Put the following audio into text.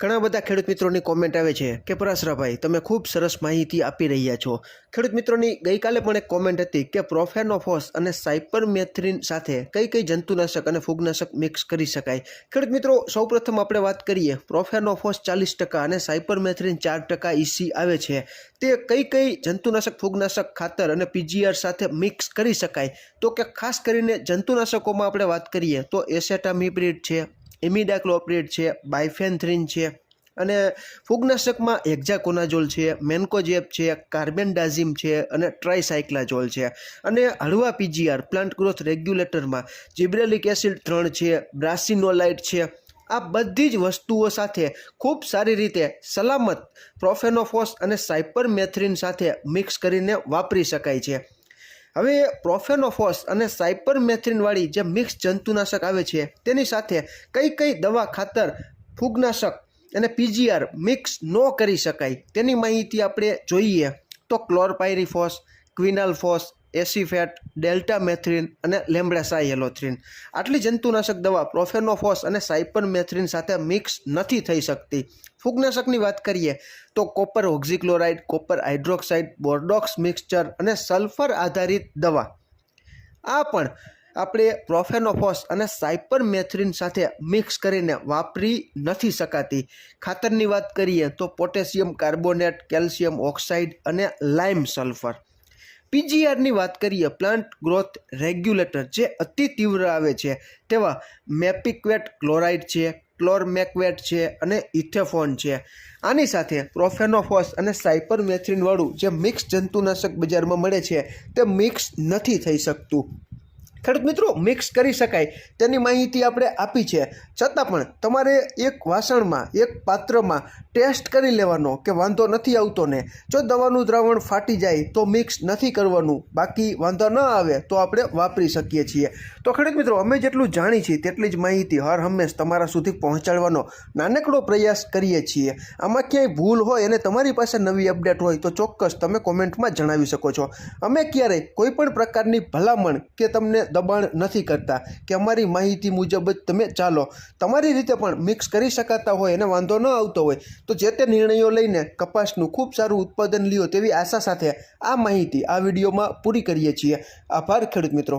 ઘણા બધા ખેડૂત મિત્રોની કોમેન્ટ આવે છે કે, પરાશરાભાઈ, તમે ખૂબ સરસ માહિતી આપી રહ્યા છો. ખેડૂત મિત્રોની ગઈકાલે પણ એક કોમેન્ટ હતી કે, પ્રોફેનોફોસ અને સાયપરમેથ્રિન સાથે કઈ કઈ જંતુનાશક અને ફૂગનાશક મિક્સ કરી શકાય? ખેડૂત મિત્રો, સૌપ્રથમ આપણે વાત કરીએ, પ્રોફેનોફોસ ચાલીસ ટકા અને સાયપરમેથ્રિન ચાર ટકા ઈસી આવે છે. તે કઈ કઈ જંતુનાશક, ફૂગનાશક ખાતર અને પીજીઆર સાથે મિક્સ કરી શકાય? તો કે, ખાસ કરીને જંતુનાશકોમાં આપણે વાત કરીએ તો એસેટામિપ્રિડ છે. ઇમિડાક્લોપ્રિડ છે, બાયફેન્થ્રિન છે અને ફૂગનાશકમાં એક્ઝાકોનાઝોલ છે મેન્કોજેપ છે, કાર્બેન્ડાઝિમ છે અને ટ્રાયસાયક્લાઝોલ છે. અને હળવા પીજીઆર પ્લાન્ટ ગ્રોથ રેગ્યુલેટરમાં જીબ્રેલિક એસિડ ત્રણ છે, બ્રાસિનોલાઇટ છે. આ બધી જ વસ્તુઓ સાથે ખૂબ સારી રીતે સલામત પ્રોફેનોફોસ અને સાયપરમેથ્રિન સાથે મિક્સ કરીને વાપરી શકાય છે. હવે પ્રોફેનોફોસ અને સાયપરમેથ્રિનવાળી જે મિક્સ જંતુનાશક આવે છે, તેની સાથે કઈ કઈ દવા ખાતર ફૂગનાશક અને પીજીઆર મિક્સ ન કરી શકાય તેની માહિતી આપણે જોઈએ. તો ક્લોરપાયરીફોસ, ક્વિનાલફોસ એસીફેટ, ડેલ્ટામેથ્રિન અને લેમ્બ્રાસાયેલોથ્રિન આટલી જંતુનાશક દવા પ્રોફેનોફોસ અને સાયપરમેથ્રિન સાથે મિક્સ નથી થઈ શકતી. ફૂગનાશકની વાત કરીએ તો copper oxychloride, copper hydroxide, Bordeaux mixture અને સલ્ફર આધારિત દવા. આ પણ આપણે પ્રોફેનોફોસ અને સાયપરમેથ્રિન સાથે મિક્સ કરીને વાપરી નથી શકાતી. ખાતરની વાત કરીએ તો પોટેશિયમ કાર્બોનેટ, કેલ્શિયમ ઓક્સાઇડ અને લાઇમ સલ્ફર. પીજીઆરની વાત કરીએ, પ્લાન્ટ ગ્રોથ રેગ્યુલેટર જે અતિ તીવ્ર આવે છે, તેવા મેપિક્વેટ ક્લોરાઇડ છે, ક્લોરમેક્વેટ છે અને ઇથેફોન છે. આની સાથે પ્રોફેનોફોસ અને સાયપરમેથ્રિનવાળું જે મિક્સ જંતુનાશક બજારમાં મળે છે, તે મિક્સ નથી થઈ શકતું. ખેડૂત મિત્રો મિક્સ કરી શકાય. તેની માહિતી આપણે આપી છે. છતાં પણ તમારે એક વાસણમાં, એક પાત્રમાં ટેસ્ટ કરી લેવાનો કે વાંધો નથી આવતો ને. જો દવાનું દ્રાવણ ફાટી જાય તો મિક્સ નથી કરવાનું, બાકી વાંધો ન આવે તો આપણે વાપરી શકીએ છીએ. તો ખેડૂત મિત્રો, અમે જેટલું જાણી છીએ તેટલી જ માહિતી હર હંમેશ તમારા સુધી પહોંચાડવાનો નાનકડો પ્રયાસ કરીએ છીએ. આમાં ક્યાંય ભૂલ હોય અને તમારી પાસે નવી અપડેટ હોય તો ચોક્કસ તમે કોમેન્ટમાં જણાવી શકો છો. અમે ક્યારેય કોઈપણ પ્રકારની ભલામણ કે તમને દબાણ નથી કરતા કે અમારી માહિતી મુજબ જ તમે ચાલો. તમારી રીતે પણ મિક્સ કરી શકાતા હોય અને વાંધો ન આવતો હોય તો જે તે નિર્ણયો લઈને કપાસનું ખૂબ સારું ઉત્પાદન લ્યો તેવી આશા સાથે આ માહિતી આ વિડીયોમાં પૂરી કરીએ છીએ. આભાર ખેડૂત મિત્રો.